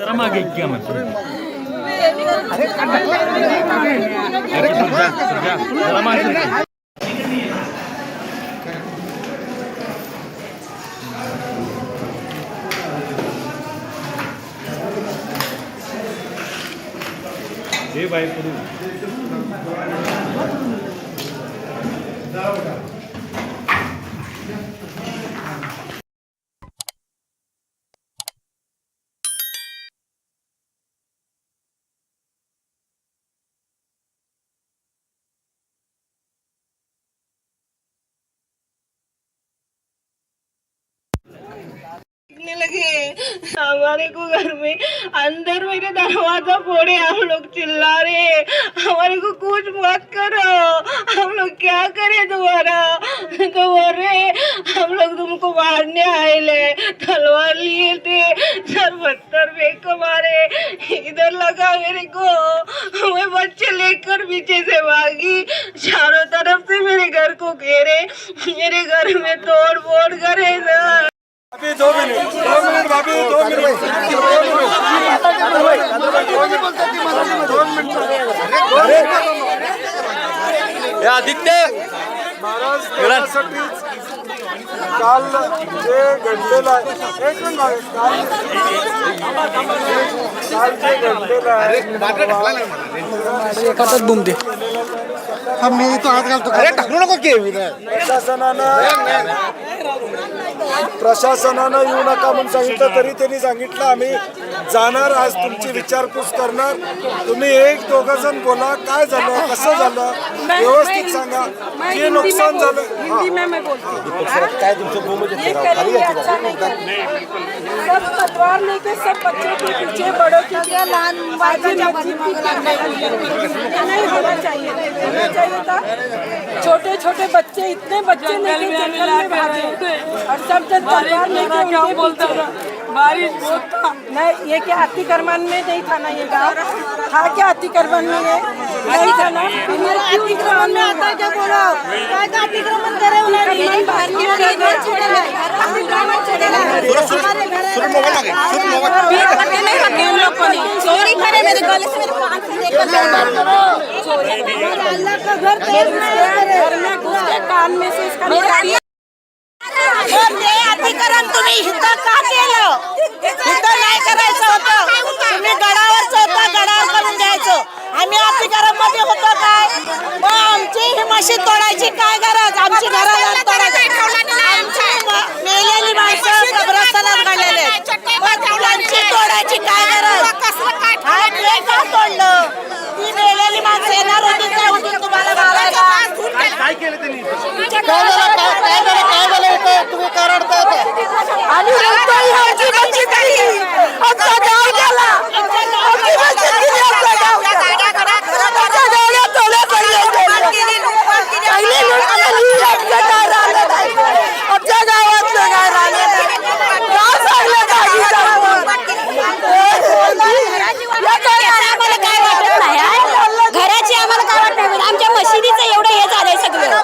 जरा मागे घ्या जरा मागे. हे बाई करू हमारे को घर में अंदर मेरे दरवाज़ा फोड़े, हम लोग चिल्ला रहे हमारे को कुछ मत करो। हम लोग क्या करें तुम्हारा तो बोल रहे हम लोग तुमको मारने आए ले। तलवार लिए थे सर पत्थर फेंक मारे इधर लगा मेरे को। मैं बच्चे लेकर पीछे से भागी। चारों तरफ़ से मेरे घर को घेरे। मेरे घर में तोड़ फोड़ करे भाभी दो मिनिट दो मिनिट भाभी दो मिनिट। आदित्य। महाराज त्यासाठीच काल जे घडलेलं आहे एक मिनिट. काल काल जे घडलेलं आहे हा मी तो हात घालतो. अरे टाकू नको की प्रशासनानं प्रशासनानं येऊ नका म्हणून सांगितलं तरी त्यांनी सांगितलं आम्ही जाणार आज तुमची विचारपूस करणार. तुम्ही एक दोघ जण बोला काय झालं कसं झालं व्यवस्थित सांगा. जे नुकसान झालं हा. काय तुमचं ये करेंगे अच्छा नहीं करेंगे सब पतवार लेके सब बच्चों के पीछे बड़ों के लिए लान बाजी मस्जिद की ये नहीं होना चाहिए होना चाहिए था छोटे छोटे बच्चे इतने बच्चे में भागे। सब जन तलवार लेके पीछे। बारिश बहुत था नहीं ये क्या अतिक्रमण में नहीं था ना ये गाँव? था क्या अतिक्रमण में ये? नहीं था ना? अतिक्रमण में आता क्या बोलो अतिक्रमण करे उन्होंने बाहर की चोरी करे मेरे गले से मेरे कान से अल्लाह का घर घर में घुस के कान में से इसका अतिक्रम तुम्ही इथं का केलं? इथं नाही करायचं होतं. तुम्ही गडावरच होतं गडावर करून घ्यायचं. आम्ही अतिक्रममध्ये होतो काय? मग आमची ही मशीन तोडायची काय गरज? आमची घराला तोडायची. मेलेली माणसं कब्रस्तानात घडलेले आहेत. मग त्यांची तोडायची काय गरज हा ते का तोडलं ती मेलेली माणसं येणार होती त्या होती तुम्हाला मारायला काय झालं काय काय झालं काय झालं इथं तुम्ही का रडताय इथं? आणि रस्त्याही आमची मस्जिद गेली आमचा गाव गेला आमची मस्जिद गेली आमचा गाव गेला आमच्या गावला तोडा पडले पहिले लूट केली आमच्या काय राहिलं नाही आमच्या गावातलं काय राहिलं नाही गाव सांगलं काही आम्हाला काय वाटत नाही हा? घराची आम्हाला काय वाटत नाही आमच्या मशिदीचं एवढं हे झालंय सगळं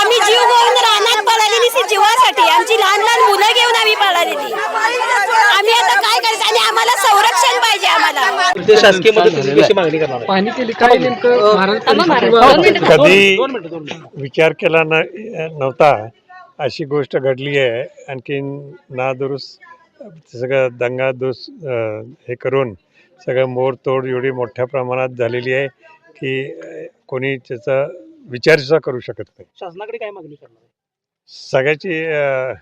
आम्ही जीव घेऊन रानात पळालेली सी जीवासाठी आमची लहान लहान मुलं घेऊन आम्ही पळालेली आम्ही आता काय करायचं आणि आम्हाला संरक्षण पाहिजे आम्हाला ते शासकीय मदतीची कशी मागणी करणार? आहे? पाहणी केली. काय नेमकं? महाराज कधी विचार केला न नव्हता. अशी गोष्ट घडली आहे. आणखीन नादुरुस्त सगळं दंगा दुस अं, हे करून सगळं मोडतोड एवढी मोठ्या प्रमाणात झालेली आहे की अं, कोणी त्याचा विचारसुद्धा करू शकत नाही. शासनाकडे काय मागणी करणार आहे? सगळ्याची अं,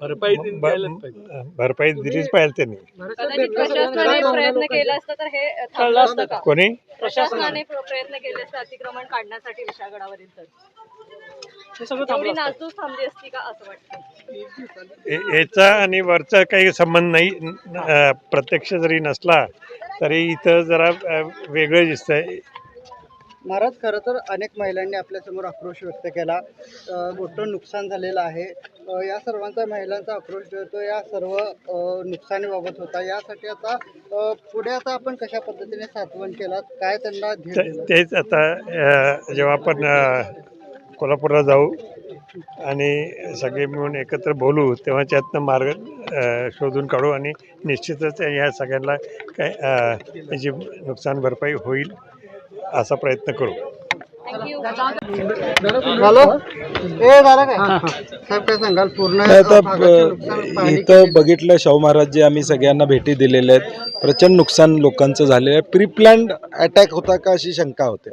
भरपाई दिन ब- द्यायलाच पाहिजे. भरपाई दिलीच पाहिजे त्यांनी. कदाचित प्रशासनाने प्रयत्न केला असता तर हे थांबलं असतं का? कोणी? प्रशासनाने प्र- प्रयत्न केले असते अतिक्रमण काढण्यासाठी विशागडावरील तर. हे सगळं एवढी थांबलं असतं. नासधूस थांबली असती का असं वाटतं? ए- याचा आणि वरचा काही संबंध नाही. अं, प्रत्यक्ष जरी नसला तरी इथं जरा अं, वेगळं दिसतंय. महाराज खरं तर अनेक महिलांनी आपल्यासमोर आक्रोश व्यक्त केला. मोठं नुकसान झालेलं आहे. या सर्वांचा महिलांचा आक्रोश जो या सर्व नुकसानीबाबत होता. यासाठी आता पुढे आता आपण कशा पद्धतीने सातवण केला काय त्यांना तेच आता जेव्हा आपण कोल्हापूरला जाऊ आणि सगळे मिळून एकत्र बोलू तेव्हा त्यातनं मार्ग शोधून काढू आणि निश्चितच या सगळ्यांना काय याची नुकसान भरपाई होईल. असा प्रयत्न करू. झालं ए झालं काय? साहेब काय सांगाल? पूर्ण नाही आता भागाचं नुकसान अ, पाहणी इथं बघितलं शाहू महाराज जे आम्ही सगळ्यांना भेटी दिलेल्या आहेत. प्रचंड नुकसान लोकांचं झालेलं आहे. प्री प्लॅन्ड अटॅक होता का अशी शंका होते.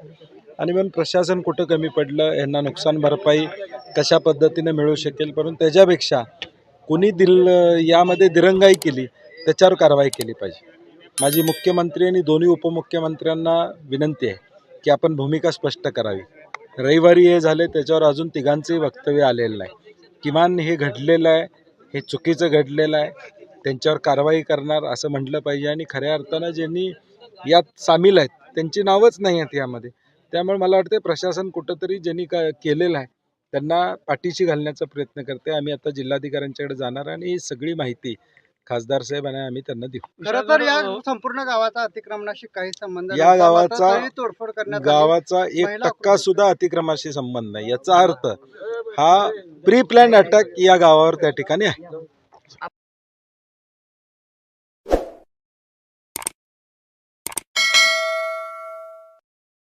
आणि म्हणून प्रशासन कुठं कमी पडलं यांना नुकसान भरपाई कशा पद्धतीने मिळू शकेल? परंतु त्याच्यापेक्षा कुणी दिल यामध्ये दिरंगाई केली त्याच्यावर कारवाई केली पाहिजे. माझी मुख्यमंत्री आणि दोन्ही उपमुख्यमंत्र्यांना विनंती आहे. की आपण भूमिका स्पष्ट करावी. रविवारी हे झाले त्याच्यावर अजून तिघांचंही वक्तव्य आलेलं नाही. किमान हे घडलेलं आहे हे चुकीचं घडलेलं आहे त्यांच्यावर कारवाई करणार असं म्हटलं पाहिजे आणि खऱ्या अर्थानं ज्यांनी यात सामील आहेत त्यांची नावच नाही आहेत यामध्ये. त्यामुळे मला वाटते प्रशासन कुठंतरी ज्यांनी का केलेलं आहे त्यांना पाठीशी घालण्याचा प्रयत्न करते आम्ही आता जिल्हाधिकाऱ्यांच्याकडे जाणार आणि ही सगळी माहिती खासदार साहेब आणि आम्ही त्यांना देऊ खरं तर या संपूर्ण गावाचा अतिक्रमणाशी काही संबंध या नव्हता. गावाचा- तरी तोडफोड करण्यात आली. गावाचा एक महिला टक्का सुद्धा अतिक्रमाशी संबंध नाही याचा अर्थ हा प्री प्लॅन अटॅक या गावावर त्या ठिकाणी आहे